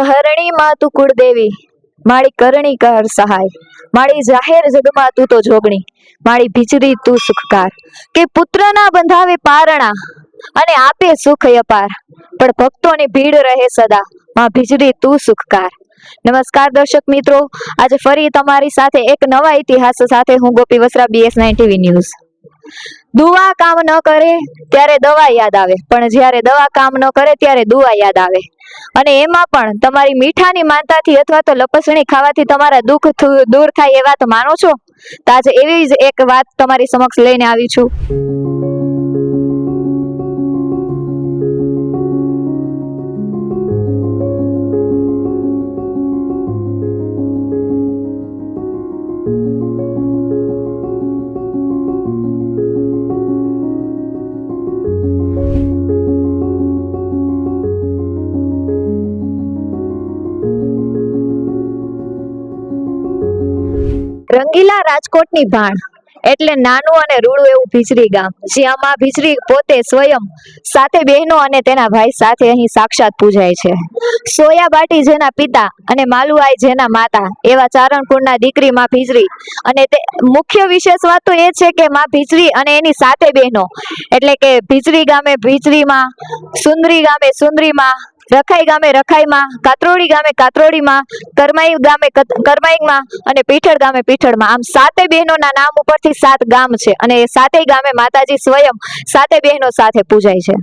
હરણી માં તું કુળદેવી. મારી કરણી કર સહાય. મારી જાહેર જગમાં તું તો જોગણી. મારી ભીચરી તું સુખકાર. કે પુત્રના બંધાવે પારણા અને આપે સુખ અપાર. પણ ભક્તોની ભીડ રહે સદા. માં ભીજરી તું સુખકાર. નમસ્કાર દર્શક મિત્રો. આજે ફરી તમારી સાથે એક નવા ઇતિહાસ સાથે હું Gopi Vasra BS nine TV news દુઆ કામ ન કરે ત્યારે દવા યાદ આવે. પણ જ્યારે દવા કામ ન કરે ત્યારે દુવા યાદ આવે. અને એમાં પણ તમારી મીઠાની માનતાથી અથવા તો લપસણી ખાવાથી તમારા દુઃખ દૂર થાય એ વાત માનો છો? તો આજે એવી જ એક વાત તમારી સમક્ષ લઈને આવી છું. રંગીલા રાજકોટની ભાણ. એટલે નાનું અને રૂડું એવું ભીચરી ગામ જ્યાં માં ભીચરી પોતે સ્વયં સાથે બહેનો અને તેના ભાઈ સાથે અહીં સાક્ષાત પૂજાય છે. સોયાબાટી જેના પિતા અને માલુઆઈ જેના માતા, એવા ચારણપુરના દીકરી માં ભીચરી અને તે મુખ્ય વિશેષ વાત તો એ છે કે માં ભીચરી અને એની સાથે બહેનો. એટલે કે ભીચરી ગામે ભીચરીમાં સુંદરી ગામે સુંદરીમાં રખાઈ ગામે રખાઈમાં, કાતરોડી ગામે કાતરોડીમાં, કરમાઈ ગામે કરમાઈમાં અને પીઠળ ગામે પીઠળમાં. આમ સાતે બહેનોના નામ ઉપરથી સાત ગામ છે અને એ સાતેય ગામે માતાજી સ્વયં સાતે બહેનો સાથે પૂજાય છે.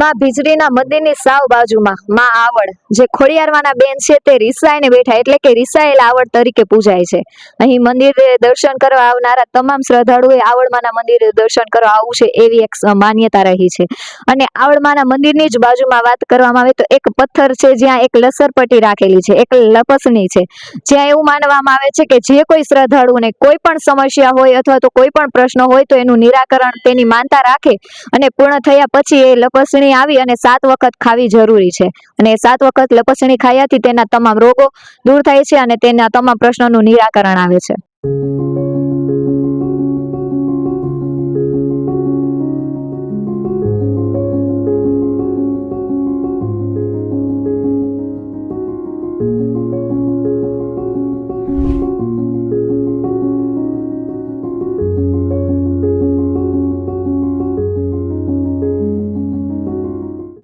માં ભીજડીના મંદિરની સાવ બાજુમાં માં આવડ જે ખોડિયારવાના બેન છે તે રિસાઈને બેઠા, એટલે કે રિસાયેલ આવડ તરીકે પૂજાય છે. અહીં મંદિરે દર્શન કરવા આવનારા તમામ શ્રદ્ધાળુએ આવડમાના મંદિરે દર્શન કરવા આવવું છે એવી એક માન્યતા રહી છે. અને આવડમાના મંદિરની જ બાજુમાં વાત કરવામાં આવે તો એક પથ્થર છે જ્યાં એક લસરપટ્ટી રાખેલી છે, એક લપસણી છે. જ્યાં એવું માનવામાં આવે છે કે જે કોઈ શ્રદ્ધાળુને કોઈ પણ સમસ્યા હોય અથવા તો કોઈ પણ પ્રશ્ન હોય તો એનું નિરાકરણ તેની માનતા રાખે અને પૂર્ણ થયા પછી એ લપસણી આવી અને સાત વખત ખાવી જરૂરી છે. અને સાત વખત લપસણી ખાયાથી તેના તમામ રોગો દૂર થાય છે અને તેના તમામ પ્રશ્નોનું નિરાકરણ આવે છે.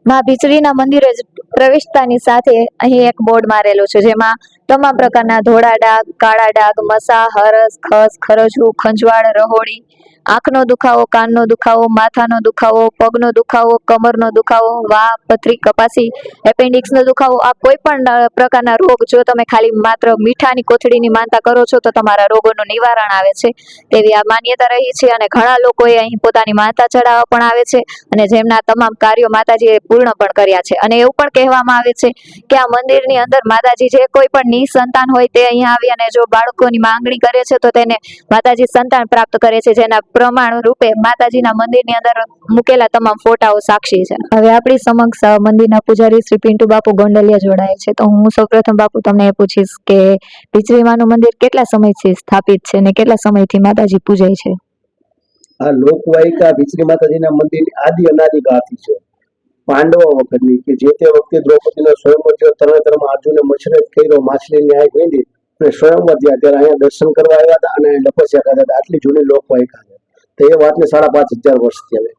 માં ભીચરીના મંદિરે પ્રવેશતાની સાથે અહીં એક બોર્ડ મારેલું છે, જેમાં તમામ પ્રકારના ધોળા ડાઘ કાળા ડાઘ મસા હરસ ખસ ખરજુ, ખંજવાળ રહોડી આંખનો દુખાવો, કાનનો દુખાવો, માથાનો દુખાવો, પગનો દુખાવો, કમરનો દુખાવો વા પથરી કપાસી, એપેન્ડિક્સનો દુખાવો, આ કોઈ પણ પ્રકારના રોગ જો તમે ખાલી માત્ર મીઠાની કોથળીની માનતા કરો છો, તો તમારા રોગોનું નિવારણ આવે છે. તેવી આ માન્યતા રહી છે અને ઘણા લોકોએ અહીં પોતાની માતા ચડાવવા પણ આવે છે અને જેમના તમામ કાર્યો માતાજીએ પૂર્ણ પણ કર્યા છે. અને એવું પણ કહેવામાં આવે છે કે આ મંદિરની અંદર માતાજી જે કોઈ પણ નિસંતાન હોય તે અહીંયા આવી અને જો બાળકોની માંગણી કરે છે, તો તેને માતાજી સંતાન પ્રાપ્ત કરે છે, જેના પ્રમાણ રૂપે માતાજીના મંદિરની અંદર મૂકેલા તમામ ફોટાઓ સાક્ષી છે. હવે આપણી સમક્ષ મંદિરના પૂજારી શ્રી પિન્ટુ બાપુ ગોંડલિયા જોડાય છે. તો હું સૌપ્રથમ બાપુ તમને પૂછીશ કે ભીચરીમાનું મંદિર કેટલા સમયથી સ્થાપિત છે અને કેટલા સમયથી માતાજી પૂજાય છે? આ લોકવાયિકા ભીચરી માતાજીના મંદિર આદિ અનાદિ ગાથી છે. પાંડવો વખતની કે જે તે વખતે દ્રૌપદીનો સ્વયંવર થયો તરણેતરમાં અર્જુને મશરત કર્યો, માછલી ન્યાય ગઈ અને સ્વયંવર થયા અહીંયા દર્શન કરવા આવ્યા હતા અને લપસ્યા હતા. આટલી જૂની લોકવાયિકા છે. તો એ વાતને સાડા પાંચ હજાર વર્ષથી હવે.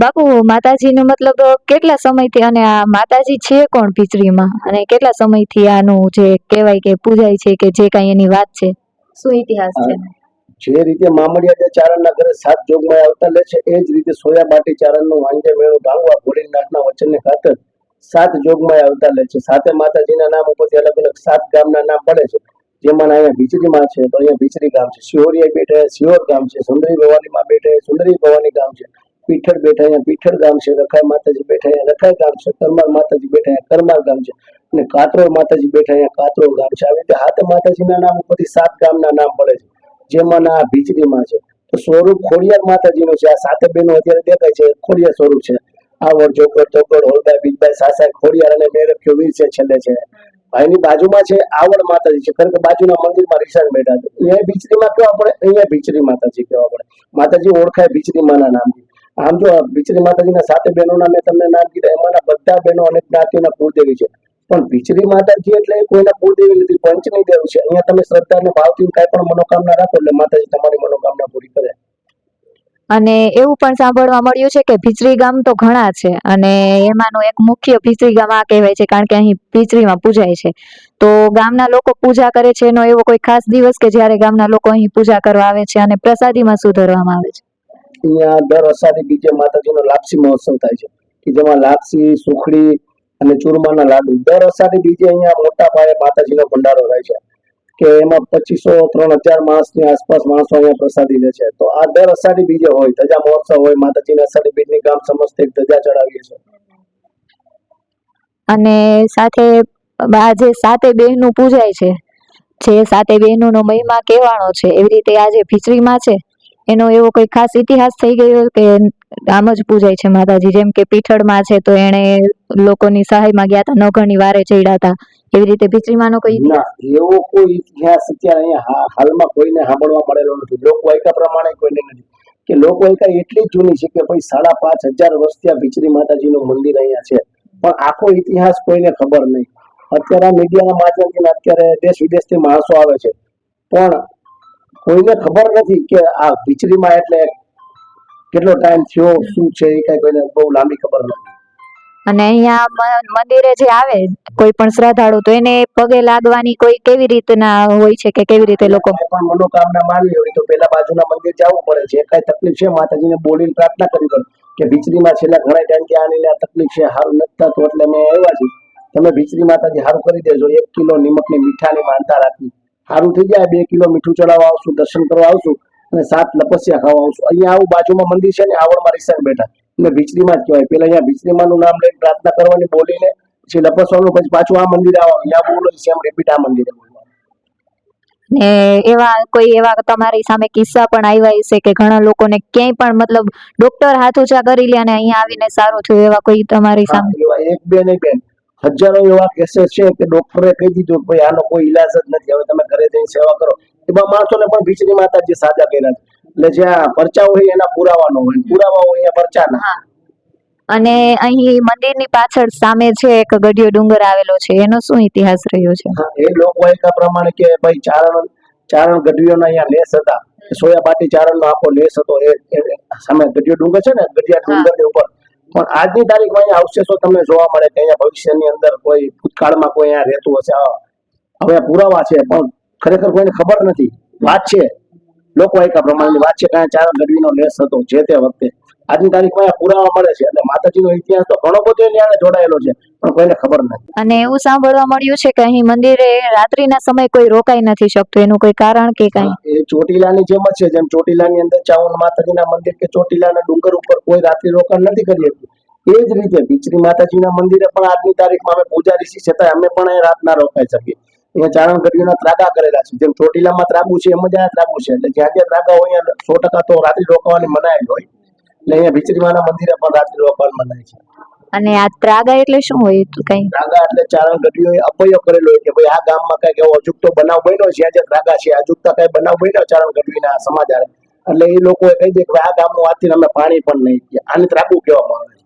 બાપુ માતાજીનો મતલબ કેટલા સમયથી અને આ માતાજી છે કોણ પિચરીમાં અને કેટલા સમયથી આનું જે કહેવાય કે પૂજાય છે કે જે કાંઈ એની વાત છે? શું ઇતિહાસ છે? જે રીતે મામડિયા જે ચારણના ઘરે સાત જોગમાં આવતા લે છે એ જ રીતે સોયા બાટી ચારણનું વાંજે મેળો ભાંગવા ભોળીનાથના વચનને ખાતર સાત જોગમાં આવતા લે છે. સાતે માતાજીના નામ ઉપરથી અલગ અલગ સાત ગામના નામ પડે છે. જેમાં અહીંયા વીજળીમાં છે, તો અહીંયા ભીચરી ગામ છે શિહોરિયા બેઠે શિહોર ગામ છે, સુંદરી ભવાનીમાં બેઠે, સુંદરી ભવાની ગામ છે, પીઠળ બેઠા, અહીંયા પીઠળ ગામ છે, રખાઈ માતાજી બેઠા, અહીંયા રખાઈ ગામ છે કરમાર માતાજી બેઠા, અહીંયા કરમાર ગામ છે, અને કાતરોળ માતાજી બેઠા, અહીંયા કાતરોળ ગામ છે. આવી રીતે હાથ માતાજીના નામ ઉપરથી સાત ગામના નામ પડે છે, જેમાં આ ભીચરીમાં છે. તો સ્વરૂપ ખોડિયાર માતાજીનું છે, આ સાતે બહેનો અત્યારે દેખાય છે ખોડિયાર સ્વરૂપ છે. આવડ જોકડ તોકર હોલબાઈ બીજબાઈ સાસા ખોડિયાર અને મેરખ્યો વીર છે છેલ્લે છે. ભાઈની બાજુમાં છે આવડ માતાજી છે. કારણ કે બાજુના મંદિરમાં રિસાણ બેઠા છે અહીંયા ભીચરીમાં કેવા પડે? અહીંયા ભીચરી માતાજી કહેવા પડે? માતાજી ઓળખાય ભીચરી માના નામથી. આમ જો ભીચરી માતાજીના સાતે બહેનોના મેં તમને નામ કીધા, એમાંના બધા બહેનો અને જ્ઞાતિઓના કુળદેવી છે. પણ ભીચરી માતાજી એટલે કોઈના કુળદેવી નથી, પંચની દેવ છે. અહીંયા તમે શ્રદ્ધા અને ભાવથી કાંઈ પણ મનોકામના રાખો એટલે માતાજી તમારી મનોકામના પૂરી કરે. અને એવું પણ સાંભળવા મળ્યું છે કે ભીચરી ગામ તો ઘણા છે અને એમાંનું એક મુખ્ય ભીચરી ગામ આ કહેવાય છે કારણ કે અહીં ભીચરીમાં પૂજાય છે. તો ગામના લોકો પૂજા કરે છે એનો એવો કોઈ ખાસ દિવસ કે જ્યારે ગામના લોકો અહીં પૂજા કરવા આવે છે અને પ્રસાદીમાં શું ધરવામાં આવે છે? અહીંયા દર અષાઢી બીજે માતાજીનો લાપસી મહોત્સવ થાય છે કે જેમાં લાપસી, સુખડી અને ચૂરમાના લાડુ. દર અષાઢી બીજે અહીંયા મોટા પાયે માતાજીનો ભંડારો થાય છે. કે એમાં પચીસો, ત્રણ હજાર માણસની આસપાસ માણસો અહીંયા પ્રસાદી લે છે. તો આ દર અષાઢી બીજે હોય, ધજા મહોત્સવ હોય, માતાજીના અષાઢી બીજની ગામ સમસ્ત એક ધજા ચડાવીએ છીએ. અને સાથે આજે સાતે બહેનું પૂજાય છે, જે સાતે બહેનોનો મહિમા કહેવાનો છે, એવી રીતે આજે ભીચરીમાં છે, એનો એવો કોઈ ખાસ ઇતિહાસ થઈ ગયો કે આમ જ પૂજાય છે માતાજી. જેમ કે પીઠળમાં છે તો એણે લોકોની સહાયમાં ગયા હતા. નોઘણી વારે ચડ્યા હતા. એવી રીતે ભીચરીમાંનો કોઈ એવો કોઈ ઇતિહાસ અત્યારે અહીંયા હાલમાં કોઈને સાંભળવા મળેલો નથી. લોકવાયકા પ્રમાણે કોઈને નથી. કે લોકવાયકા એટલી જૂની છે કે ભાઈ સાડા પાંચ હજાર વર્ષ ત્યાં ભીચરી માતાજીનું મંદિર અહીંયા છે. પણ આખો ઇતિહાસ કોઈને ખબર નહીં. અત્યારે મીડિયાના માધ્યમથી અત્યારે દેશ વિદેશથી માણસો આવે છે. પણ કોઈને ખબર નથી કે આ ભીચરીમાં એટલે કેટલો ટાઈમ થયો? શું છે? એ કઈ કોઈને બહુ લાંબી ખબર નથી. અને અહીંયા મંદિરે જે આવે કોઈ પણ શ્રદ્ધાળુ તો એને પગે લાગવાની કોઈ કેવી રીતના હોય છે કે કેવી રીતે લોકો? પણ મનોકામના માનવી હોય તો પેલા બાજુના મંદિર જવું પડે છે. કઈ તકલીફ છે? માતાજીને બોલીને પ્રાર્થના કરી દો કે ભીચરીમાં છેલ્લા ઘણા ટાઈમથી આની આ તકલીફ છે સારું નથી થતું એટલે મેં આવ્યા છીએ. તમે ભીચરી માતાજી સારું કરી દેજો. એક કિલો નિમકની મીઠાની માનતા રાખી સારું થઈ જાય બે કિલો મીઠું ચડાવવા આવશું દર્શન કરવા આવશું. અને સાત લપસ્યા ખાવા આવશું. અહીંયા આવું બાજુમાં મંદિર છે ને આવડમાં રિસાન બેઠા. એટલે ભીચરીમાં જ કહેવાય. પેલા અહીંયા ભીચરીમાનું નામ લઈને પ્રાર્થના કરવાની બોલીને પછી લપસવાનું પછી પાછું આ મંદિરે આવવાનું. અહીંયા બોલો સેમ રિપીટ આ મંદિરે ને એવા કોઈ એવા તમારી સામે કિસ્સા પણ આવ્યા હશે કે ઘણા લોકોને ક્યાંય પણ મતલબ ડોક્ટર હાથ ઊંચા કરી લે અને અહીંયા આવીને સારું થયું એવા કોઈ તમારી સામે? એક બે નહીં બેન. હજારો એવા કેસીસ છે કે ડોક્ટરે કહી દીધું કે ભાઈ આનો કોઈ ઈલાજ જ નથી. હવે તમે ઘરે જઈને સેવા કરો. એવા માણસોને પણ ભીચરી માતાજી સાજા કર્યા છે. એટલે જ્યાં પરચા હોય એના પુરાવાનો હોય પુરાવા હોય અહીંયા પરચા ના અને અહીં મંદિરની પાછળ સામે છે એક ગઢિયો ડુંગર આવેલો છે. એનો શું ઇતિહાસ રહ્યો છે? એ લોકવાયકા પ્રમાણે કે ભાઈ ચારણ ચારણ ગઢવીઓના અહીંયા લેસ હતા. સોયાબાટી ચારણનો આખો લેસ હતો. એ એ સામે ગઢિયો ડુંગર છે ને ગઢિયા ડુંગરની ઉપર. પણ આજની તારીખમાં અહીંયા અવશેષો તમને જોવા મળે કે અહીંયા ભવિષ્યની અંદર કોઈ ભૂતકાળમાં કોઈ અહીંયા રહેતું હશે. હવે પુરાવા છે પણ ખરેખર કોઈને ખબર નથી. વાત છે. લોકવાયકા પ્રમાણેની વાત છે કાંઈ ચાર ગઢવીનો લેસ હતો જે તે વખતે. આજની તારીખમાં પુરાવા મળે છે. એટલે માતાજીનો ઇતિહાસ તો ઘણો બધો એની જોડાયેલો છે. પણ કોઈને ખબર નથી. અને એવું સાંભળવા મળ્યું છે કે અહીં મંદિરે રાત્રિના સમય કોઈ રોકાઈ નથી શકતું. એનું કોઈ કારણ કે કઈ? એ ચોટીલાની જેમ જ છે. જેમ ચોટીલાની અંદર ચાવન માતાજીના મંદિર કે ચોટીલાના ડુંગર ઉપર કોઈ રાત્રિ રોકાણ નથી કરી શકતું. એ જ રીતે બિચરી માતાજીના મંદિરે પણ આજની તારીખમાં અમે પૂજારી છીએ છતાં અમે પણ એ રાત ના રોકાઈ શકીએ. અહીંયા ચારણ ગઢવીના ત્રાગા કરેલા છે. જેમ ચોટીલામાં ત્રાગું છે એમ જ અહીંયા ત્રાગું છે. એટલે જ્યાં જ્યાં ત્રાગા હોય સો ટકા તો રાત્રિ રોકાવાની મનાય હોય. એટલે અહીંયા ભીચરીમાના મંદિરે પણ રાત્રિ રોકાણ મનાય છે. અને આ ત્રાગા એટલે શું હોય કઈ? ત્રાગા એટલે ચારણ ગઢવીઓએ અપયો કરેલો હોય કે ભાઈ આ ગામમાં કંઈક એવો અજુકતો બનાવ બન્યો છે જ્યાં જ્યાં ત્રાગા છે અજુકતા કઈ બનાવ બન્યો ચારણ ગઢવીના સમાચાર. એટલે એ લોકોએ કહી દે કે આ ગામનું આજથી અમે પાણી પણ નહીં. આને ત્રાગું કહેવામાં આવે છે.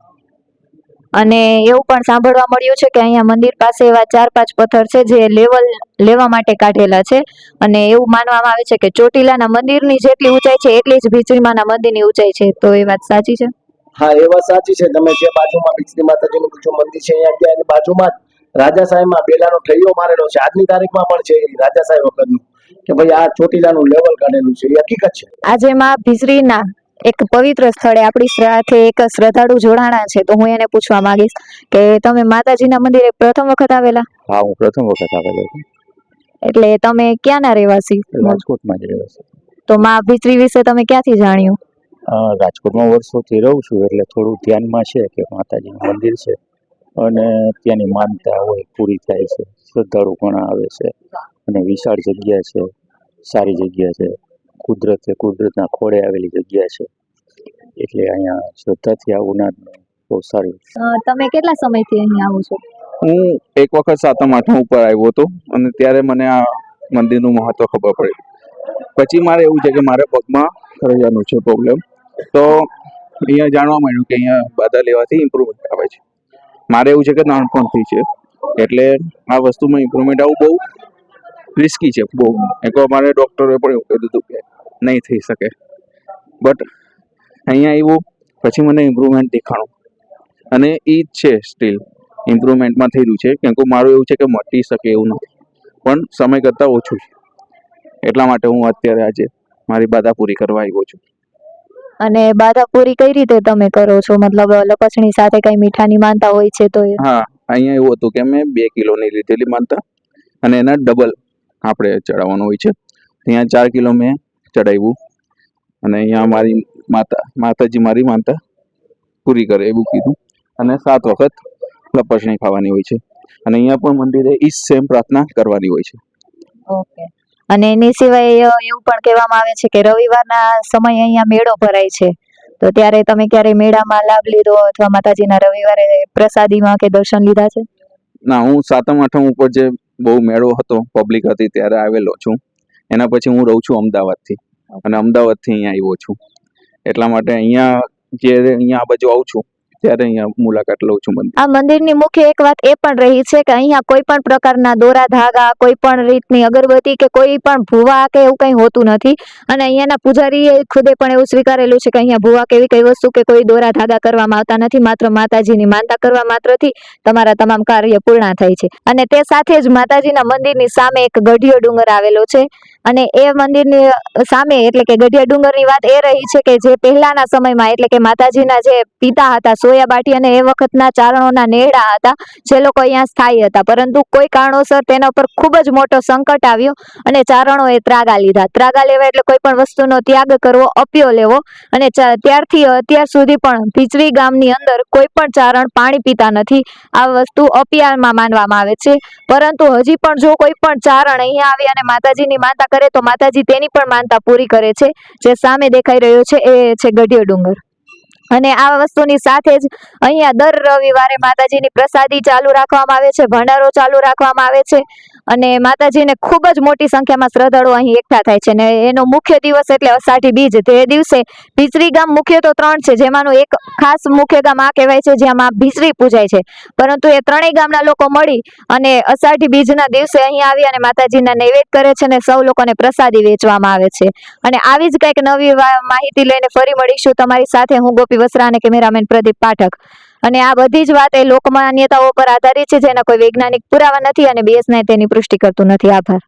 અને એવું પણ સાંભળવા મળ્યું છે કે અહીંયા મંદિર પાસે એવા ચાર પાંચ પથ્થર છે જે લેવલ લેવા માટે કાઢેલા છે. અને એવું માનવામાં આવે છે કે ચોટીલાના મંદિરની જેટલી ઊંચાઈ છે એટલી જ ભીચરીમાના મંદિરની ઊંચાઈ છે. તો એ વાત સાચી છે? હા એ વાત સાચી છે. તમે જે બાજુમાં ભીચરી માતાજીનું બીજું મંદિર છે અહીંયા ગયા એની બાજુમાં રાજા સાહેબમાં બેલાનો ઠૈયો મારેલો છે. આજની તારીખમાં પણ છે એ રાજાસાહેબ વખતનું. કે ભાઈ આ ચોટીલાનું લેવલ કાઢેલું છે. એ હકીકત છે. આજે માં ભીચરીના એક પવિત્ર સ્થળે આપણી સાથે એક શ્રદ્ધાળુ જોડાણા છે તો હું એને પૂછવા માંગીશ કે તમે માતાજીના મંદિરે પ્રથમ વખત આવેલા? હા હું પ્રથમ વખત આવેલો છું. એટલે તમે ક્યાંના રહેવાસી? રાજકોટમાં જ રહેવાસી. તો માં ભીચરી વિશે તમે ક્યાંથી જાણ્યું? રાજકોટમાં વર્ષોથી રહું છું એટલે થોડું ધ્યાનમાં છે કે માતાજીનું મંદિર છે. અને ત્યાંની માનતા હોય પૂરી થાય છે. શ્રદ્ધાળુ ઘણા આવે છે. અને વિશાળ જગ્યા છે સારી જગ્યા છે. કુદરતે કુદરતના ખોળે આવેલી જગ્યા છે. એટલે અહીંયા શ્રદ્ધાથી આવનાર બહુ સારું તમે કેટલા સમયથી અહીં આવો છો? હું એક વખત સાતમ આઠમ ઉપર આવ્યો હતો અને ત્યારે મને આ મંદિરનું મહત્વ ખબર પડી. પછી મારે એવું છે કે મારે પગમાં ખરેજાનું છે પ્રોબ્લેમ તો અહીંયા જાણવા મળ્યું કે અહીંયા બાધા લેવાથી ઇમ્પ્રુવમેન્ટ આવે છે. મારે એવું છે કે નાનપણથી છે. એટલે આ વસ્તુમાં ઇમ્પ્રુવમેન્ટ આવું બહુ રિસ્કી છે. બહુ. એકવાર મારે ડૉક્ટરે પણ એવું કીધું હતું કે નહીં થઈ શકે. બટ અહીંયા આવ્યું પછી મને ઇમ્પ્રુવમેન્ટ દેખાણું. અને એ જ છે સ્ટીલ ઇમ્પ્રુવમેન્ટમાં થઈ રહ્યું છે. કેમ કે મારું એવું છે કે મટી શકે એવું નથી. પણ સમય કરતાં ઓછું છે. એટલા માટે હું અત્યારે આજે મારી બાધા પૂરી કરવા આવ્યો છું. અને બાધા પૂરી કઈ રીતે તમે કરો છો? મતલબ લપસણી સાથે કઈ મીઠાની માનતા હોય છે તો હા અહીંયા એવું હતું કે મેં બે કિલોની લીધેલી માનતા. અને એના ડબલ આપણે ચડાવવાનું હોય છે. ત્યાં ચાર કિલો મેં ચડાવ્યું અને અહીંયા મારી માતા માતાજી મારી માનતા પૂરી કરે એવું કીધું. અને સાત વખત લપસણી ખાવાની હોય છે. અને અહીંયા પણ મંદિરે ઈ સેમ પ્રાર્થના કરવાની હોય છે. ઓકે. અને એની સિવાય એવું પણ કહેવામાં આવે છે કે રવિવારના સમય અહીંયા મેળો ભરાય છે. તો ત્યારે તમે ક્યારે મેળામાં લાભ લીધો અથવા માતાજીના રવિવારે પ્રસાદીમાં કે દર્શન લીધા છે? ના હું સાતમ આઠમ ઉપર જે બહુ મેળો હતો પબ્લિક હતી ત્યારે આવેલો છું. એના પછી હું રહું છું અમદાવાદથી. અને અમદાવાદથી અહીંયા આવ્યો છું. એટલા માટે અહીંયા જ્યારે અહીંયા આ બાજુ આવું છું ત્યારે અહીંયા મુલાકાત લઉં છું મંદિર. આ મંદિરની મુખ્ય એક વાત એ પણ રહી છે કે અહીંયા કોઈ પણ પ્રકારના દોરા ધાગા કોઈ પણ રીતની અગરબત્તી કે કોઈ પણ ભૂવા કે એવું કંઈ હોતું નથી. અને અહીંયાના પૂજારીએ ખુદે પણ એવું સ્વીકારેલું છે કે અહીંયા ભૂવા કે એવી કઈ વસ્તુ કે કોઈ દોરા ધાગા કરવામાં આવતા નથી. માત્ર માતાજીની માનતા કરવા માત્રથી તમારા તમામ કાર્ય પૂર્ણ થાય છે. અને તે સાથે જ માતાજીના મંદિરની સામે એક ગઢિયો ડુંગર આવેલો છે. અને એ મંદિરની સામે, એટલે કે ગઢિયા ડુંગરની વાત એ રહી છે કે જે પહેલાના સમયમાં, એટલે કે માતાજીના જે પિતા હતા સોયાબાટી અને એ વખતના ચારણોના નેડા હતા, જે લોકો અહીંયા સ્થાયી હતા. પરંતુ કોઈ કારણોસર તેના પર ખૂબ જ મોટો સંકટ આવ્યો અને ચારણોએ ત્રાગા લીધા. ત્રાગા લેવા એટલે કોઈ પણ વસ્તુનો ત્યાગ કરવો, અપ્યો લેવો અને ત્યારથી અત્યાર સુધી પણ ભીચરી ગામની અંદર કોઈ પણ ચારણ પાણી પીતા નથી. આ વસ્તુ અપિયામાં માનવામાં આવે છે. પરંતુ હજી પણ જો કોઈ પણ ચારણ અહીંયા આવી અને માતાજીની માનતા કરે તો માતાજી તેની પણ માનતા પૂરી કરે છે. જે સામે દેખાઈ રહ્યો છે એ છે ગઢિયો ડુંગર. અને આ વસ્તુની સાથે જ અહીંયા દર રવિવારે માતાજીની પ્રસાદી ચાલુ રાખવામાં આવે છે, ભંડારો ચાલુ રાખવામાં આવે છે. અને માતાજીને ખૂબ જ મોટી સંખ્યામાં શ્રદ્ધાળુઓ અહીં એકઠા થાય છે. અને એનો મુખ્ય દિવસ એટલે અષાઢી બીજ. તે દિવસે ભીસરી ગામ મુખ્ય તો ત્રણ છે. જેમાંનું એક ખાસ મુખ્ય ગામ આ કહેવાય છે, જ્યાં માં ભીસરી પૂજાય છે. પરંતુ એ ત્રણેય ગામના લોકો મળી અને અષાઢી બીજના દિવસે અહીં આવી અને માતાજીના નૈવેદ્ય કરે છે અને સૌ લોકોને પ્રસાદી વેચવામાં આવે છે. અને આવી જ કંઈક નવી માહિતી લઈને ફરી મળીશું. તમારી સાથે હું ગોપી વસરા અને કેમેરામેન પ્રદીપ પાઠક. અને આ બધી જ વાત એ લોકમાન્યતાઓ પર આધારિત છે, જેના કોઈ વૈજ્ઞાનિક પુરાવા નથી અને બીએસનાઈ તેની પુષ્ટિ કરતું નથી. આભાર.